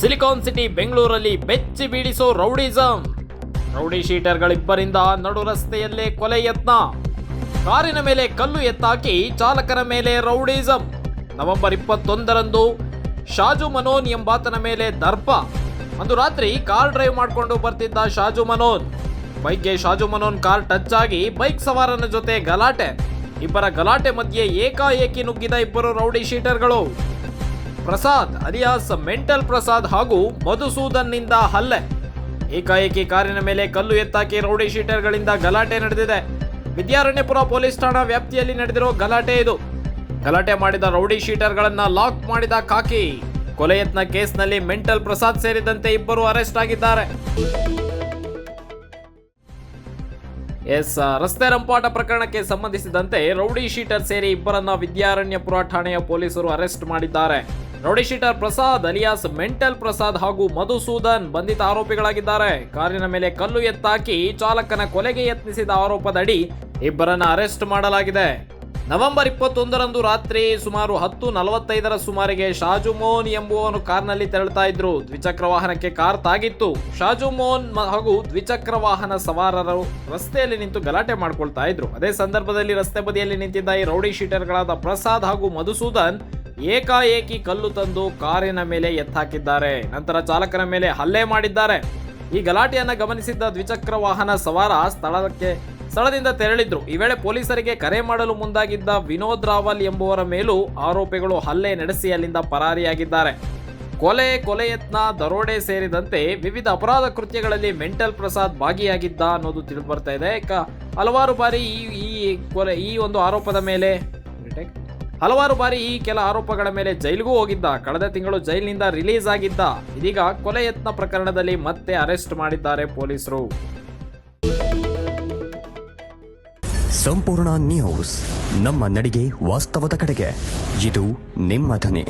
Silicon city ಬೆಂಗಳೂರಲ್ಲಿ ಬೆಚ್ಚಿ ಬೀಳಿಸೋ rowdyism. Rowdy ಶೀಟರ್ಗಳಿಬ್ಬರಿಂದ ನಡು ರಸ್ತೆಯಲ್ಲೇ ಕೊಲೆ ಯತ್ನ. ಕಾರಿನ ಮೇಲೆ ಕಲ್ಲು ಎತ್ತಾಕಿ ಚಾಲಕನ ಮೇಲೆ ರೌಡಿಸಂ. ನವೆಂಬರ್ ಇಪ್ಪತ್ತೊಂದರಂದು ಶಾಜು ಮನೋನ್ ಎಂಬಾತನ ಮೇಲೆ ದರ್ಪ. ಅಂದು ರಾತ್ರಿ ಕಾರ್ ಡ್ರೈವ್ ಮಾಡಿಕೊಂಡು ಬರ್ತಿದ್ದ ಶಾಜು ಮನೋನ್. ಬೈಕ್ಗೆ ಶಾಜು ಮನೋನ್ ಕಾರ್ ಟಚ್ ಆಗಿ ಬೈಕ್ ಸವಾರನ ಜೊತೆ ಗಲಾಟೆ. ಇಬ್ಬರ ಗಲಾಟೆ ಮಧ್ಯೆ ಏಕಾಏಕಿ ನುಗ್ಗಿದ ಇಬ್ಬರು ರೌಡಿ ಶೀಟರ್ಗಳು. ಪ್ರಸಾದ್, ಅಲಿಯಾಸ್, ಮೆಂಟಲ್ ಪ್ರಸಾದ್ ಹಾಗೂ ಮಧುಸೂದನ್ನಿಂದ ಹಲ್ಲೆ. ಏಕಾಏಕಿ ಕಾರಿನ ಮೇಲೆ ಕಲ್ಲು ಎತ್ತಾಕಿ ರೌಡಿ ಶೀಟರ್ಗಳಿಂದ ಗಲಾಟೆ ನಡೆದಿದೆ. ವಿದ್ಯಾರಣ್ಯಪುರ ಪೊಲೀಸ್ ಠಾಣಾ ವ್ಯಾಪ್ತಿಯಲ್ಲಿ ನಡೆದಿರೋ ಗಲಾಟೆ ಇದು. ಗಲಾಟೆ ಮಾಡಿದ ರೌಡಿ ಶೀಟರ್ಗಳನ್ನ ಲಾಕ್ ಮಾಡಿದ ಕಾಕಿ. ಕೊಲೆ ಯತ್ನ ಕೇಸ್ನಲ್ಲಿ ಮೆಂಟಲ್ ಪ್ರಸಾದ್ ಸೇರಿದಂತೆ ಇಬ್ಬರು ಅರೆಸ್ಟ್ ಆಗಿದ್ದಾರೆ. ಎಸ್, ರಸ್ತೆ ರಂಪಾಟ ಪ್ರಕರಣಕ್ಕೆ ಸಂಬಂಧಿಸಿದಂತೆ ರೌಡಿ ಶೀಟರ್ ಸೇರಿ ಇಬ್ಬರನ್ನ ವಿದ್ಯಾರಣ್ಯಪುರ ಠಾಣೆಯ ಪೊಲೀಸರು ಅರೆಸ್ಟ್ ಮಾಡಿದ್ದಾರೆ. Rowdy sheeter Prasad, alias, mental Prasad ಹಾಗೂ ಮಧುಸೂದನ್ ಬಂಧಿತ ಆರೋಪಿಗಳಾಗಿದ್ದಾರೆ. ಕಾರಿನ ಮೇಲೆ ಕಲ್ಲು ಎತ್ತಾಕಿ ಚಾಲಕನ ಕೊಲೆಗೆ ಯತ್ನಿಸಿದ ಆರೋಪದಡಿ ಇಬ್ಬರನ್ನ ಅರೆಸ್ಟ್ ಮಾಡಲಾಗಿದೆ. ನವೆಂಬರ್ ಇಪ್ಪತ್ತೊಂದರಂದು ರಾತ್ರಿ ಸುಮಾರು ಹತ್ತು ನಲವತ್ತೈದರ ಸುಮಾರಿಗೆ ಶಾಜುಮೋನ್ ಮೋಹನ್ ಎಂಬುವವನು ಕಾರ್ನಲ್ಲಿ ತೆರಳುತ್ತಾ ಇದ್ರು ದ್ವಿಚಕ್ರ ವಾಹನಕ್ಕೆ ಕಾರ್ ತಾಗಿತ್ತು. ಶಾಜುಮೋನ್ ಹಾಗೂ ದ್ವಿಚಕ್ರ ವಾಹನ ಸವಾರರು ರಸ್ತೆಯಲ್ಲಿ ನಿಂತು ಗಲಾಟೆ ಮಾಡ್ಕೊಳ್ತಾ ಇದ್ರು. ಅದೇ ಸಂದರ್ಭದಲ್ಲಿ ರಸ್ತೆ ಬದಿಯಲ್ಲಿ ನಿಂತಿದ್ದ ಈ ರೌಡಿ ಶೀಟರ್ಗಳಾದ ಪ್ರಸಾದ್ ಹಾಗೂ ಮಧುಸೂದನ್ ಏಕಾಏಕಿ ಕಲ್ಲು ತಂದು ಕಾರಿನ ಮೇಲೆ ಎತ್ತಾಕಿದ್ದಾರೆ. ನಂತರ ಚಾಲಕನ ಮೇಲೆ ಹಲ್ಲೆ ಮಾಡಿದ್ದಾರೆ. ಈ ಗಲಾಟೆಯನ್ನು ಗಮನಿಸಿದ್ದ ದ್ವಿಚಕ್ರ ವಾಹನ ಸವಾರ ಸ್ಥಳಕ್ಕೆ, ಸ್ಥಳದಿಂದ ತೆರಳಿದ್ರು. ಈ ವೇಳೆ ಪೊಲೀಸರಿಗೆ ಕರೆ ಮಾಡಲು ಮುಂದಾಗಿದ್ದ ವಿನೋದ್ ರಾವಲ್ ಎಂಬುವರ ಮೇಲೂ ಆರೋಪಿಗಳು ಹಲ್ಲೆ ನಡೆಸಿ ಅಲ್ಲಿಂದ ಪರಾರಿಯಾಗಿದ್ದಾರೆ. ಕೊಲೆ ಕೊಲೆ ಯತ್ನ ದರೋಡೆ ಸೇರಿದಂತೆ ವಿವಿಧ ಅಪರಾಧ ಕೃತ್ಯಗಳಲ್ಲಿ ಮೆಂಟಲ್ ಪ್ರಸಾದ್ ಭಾಗಿಯಾಗಿದ್ದ ಅನ್ನೋದು ತಿಳಿದು ಬರ್ತಾ ಇದೆ. ಹಲವಾರು ಬಾರಿ ಈ ಈ ಕೊಲೆ, ಈ ಒಂದು ಆರೋಪದ ಮೇಲೆ ಹಲವಾರು ಬಾರಿ ಈ ಕೆಲ ಆರೋಪಗಳ ಮೇಲೆ ಜೈಲಿಗೂ ಹೋಗಿದ್ದ. ಕಳೆದ ತಿಂಗಳು ಜೈಲಿನಿಂದ ರಿಲೀಸ್ ಆಗಿದ್ದ. ಇದೀಗ ಕೊಲೆ ಯತ್ನ ಪ್ರಕರಣದಲ್ಲಿ ಮತ್ತೆ ಅರೆಸ್ಟ್ ಮಾಡಿದ್ದಾರೆ ಪೊಲೀಸರು. ಸಂಪೂರ್ಣ ನ್ಯೂಸ್ ನಮ್ಮ ನಡಿಗೆ ವಾಸ್ತವದ ಕಡೆಗೆ. ಇದು ನಿಮ್ಮ ಧ್ವನಿ.